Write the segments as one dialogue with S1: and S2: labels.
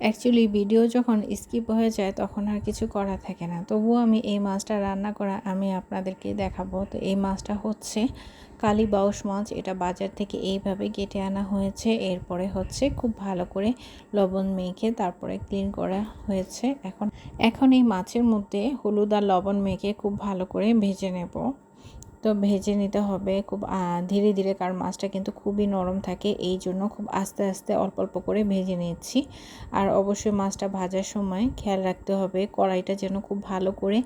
S1: Actually video যখন skip হয়ে যায়, তখন আর কিছু করা থাকে না। তবুও আমি এই মাছটা রান্না করা আমি আপনাদেরকে দেখাবো। তো এই মাছটা হচ্ছে কালী বাউস মাছ। এটা বাজার থেকে এইভাবে কেটে আনা হয়েছে। এরপরে হচ্ছে খুব ভালো করে লবণ মেখে তারপরে ক্লিন করা হয়েছে। এখন এখন এই মাছের মধ্যে হলুদ আর লবণ মেখে খুব ভালো করে ভেজে নেব। তো ভেজে নিতে হবে খুব ধীরে ধীরে কারণ মাছটা কিন্তু খুবই নরম থাকে, এই জন্য খুব আস্তে আস্তে অল্প অল্প করে ভেজে নিচ্ছি আর অবশ্যই মাছটা ভাজার সময় খেয়াল রাখতে হবে, কড়াইটা যেন খুব ভালো করে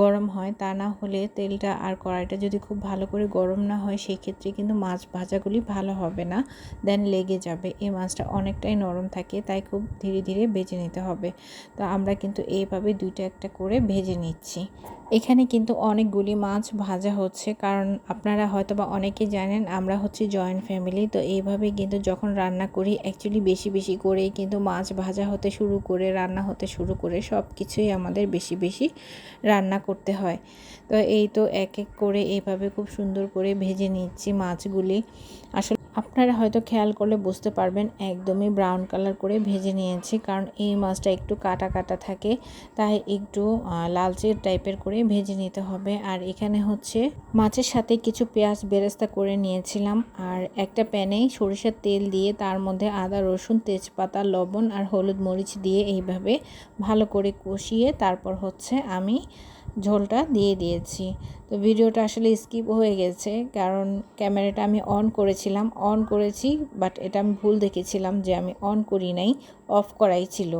S1: গরম হয়, তা না হলে তেলটা আর কড়াইটা যদি খুব ভালো করে গরম না হয় সেই ক্ষেত্রে কিন্তু মাছ ভাজাগুলি ভালো হবে না, দেন লেগে যাবে। এই মাছটা অনেকটাই নরম থাকে, তাই খুব ধীরে ধীরে ভেজে নিতে হবে। তো আমরা কিন্তু এইভাবে দুইটা একটা করে ভেজে নিচ্ছি। এখানে কিন্তু অনেকগুলি মাছ ভাজা হচ্ছে কারণ আপনারা হয়তো বা অনেকেই জানেন, আমরা হচ্ছে জয়েন্ট ফ্যামিলি তো এইভাবে কিন্তু যখন রান্না করি অ্যাকচুয়ালি বেশি বেশি করে কিন্তু মাছ ভাজা হতে শুরু করে, রান্না হতে শুরু করে সব কিছুই আমাদের বেশি বেশি রান্না করতে হয়। তো এই তো এক এক করে এইভাবে খুব সুন্দর করে ভেজে নিচ্ছি মাছগুলি। আসলে আপনারা হয়তো খেয়াল করলে বুঝতে পারবেন, একদমই ব্রাউন কালার করে ভেজে নিয়েছি। কারণ এই মাছটা একটু কাটা কাটা থাকে, তাই একটু লালচে টাইপের করে ভেজে নিতে হবে। আর এখানে হচ্ছে মাছের সাথে কিছু পেঁয়াজ বেরেস্তা করে নিয়েছিলাম। আর একটা প্যানেই সরিষার তেল দিয়ে তার মধ্যে আদা, রসুন, তেজপাতা, লবণ আর হলুদ মরিচ দিয়ে এইভাবে ভালো করে কষিয়ে তারপর হচ্ছে আমি ঝোলটা দিয়ে দিয়েছি। তো ভিডিওটা আসলে স্কিপ হয়ে গেছে, কারণ ক্যামেরাটা আমি অন করেছিলাম অন করেছি বাট এটা আমি ভুল দেখেছিলাম যে আমি অন করি নাই অফ করাই ছিল।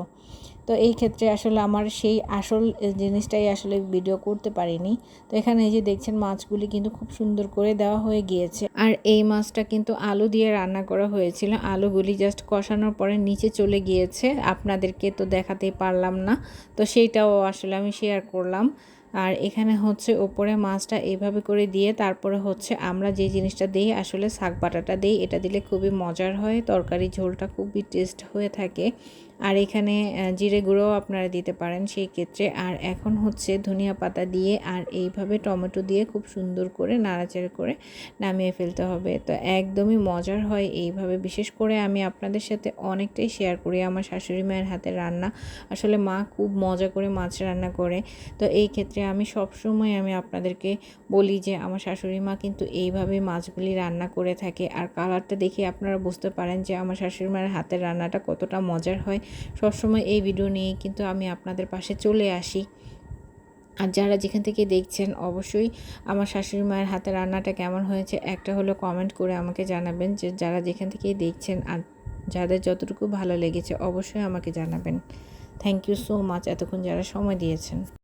S1: তো এই ক্ষেত্রে আসলে আমার সেই আসল জিনিসটাই আসলে ভিডিও করতে পারিনি। তো এখানে এই যে দেখছেন মাছগুলি কিন্তু খুব সুন্দর করে দেওয়া হয়ে গিয়েছে। আর এই মাছটা কিন্তু আলু দিয়ে রান্না করা হয়েছিল। আলুগুলি জাস্ট কষানোর পরে নিচে চলে গিয়েছে। আপনাদেরকে তো দেখাতেই পারলাম না। তো সেইটাও আসলে আমি শেয়ার করলাম। আর এখানে হচ্ছে ওপরে মাছটা এইভাবে করে দিয়ে তারপরে হচ্ছে আমরা যে জিনিসটা দিই, আসলে শাক বাটাটা দিই, এটা দিলে খুবই মজার হয়, তরকারি ঝোলটা খুবই টেস্ট হয়ে থাকে। আর এখানে জিরে গুঁড়োও আপনারা দিতে পারেন সেই ক্ষেত্রে। আর এখন হচ্ছে ধনিয়া পাতা দিয়ে আর এইভাবে টমেটো দিয়ে খুব সুন্দর করে নাড়াচাড়া করে নামিয়ে ফেলতে হবে। তো একদমই মজার হয় এইভাবে। বিশেষ করে আমি আপনাদের সাথে অনেকটাই শেয়ার করি আমার শাশুড়ি মায়ের হাতে রান্না। আসলে মা খুব মজা করে মাছ রান্না করে। তো এই ক্ষেত্রে আমি সবসময় আমি আপনাদেরকে বলি যে আমার শাশুড়ি মা কিন্তু এইভাবে মাছগুলি রান্না করে থাকে। আর কালারটা দেখে আপনারা বুঝতে পারেন যে আমার শাশুড়ি মায়ের হাতের রান্নাটা কতটা মজার হয়। সবসময় এই ভিডিও নিয়ে কিন্তু আমি আপনাদের পাশে চলে আসি। আর যারা যেখান থেকে দেখছেন, অবশ্যই আমার শাশুড়ি মায়ের হাতে রান্নাটা কেমন হয়েছে একটা হলো কমেন্ট করে আমাকে জানাবেন যে যারা যেখান থেকে দেখছেন আর যাদের যতটুকু ভালো লেগেছে অবশ্যই আমাকে জানাবেন। থ্যাংক ইউ সো মাচ এতক্ষণ যারা সময় দিয়েছেন।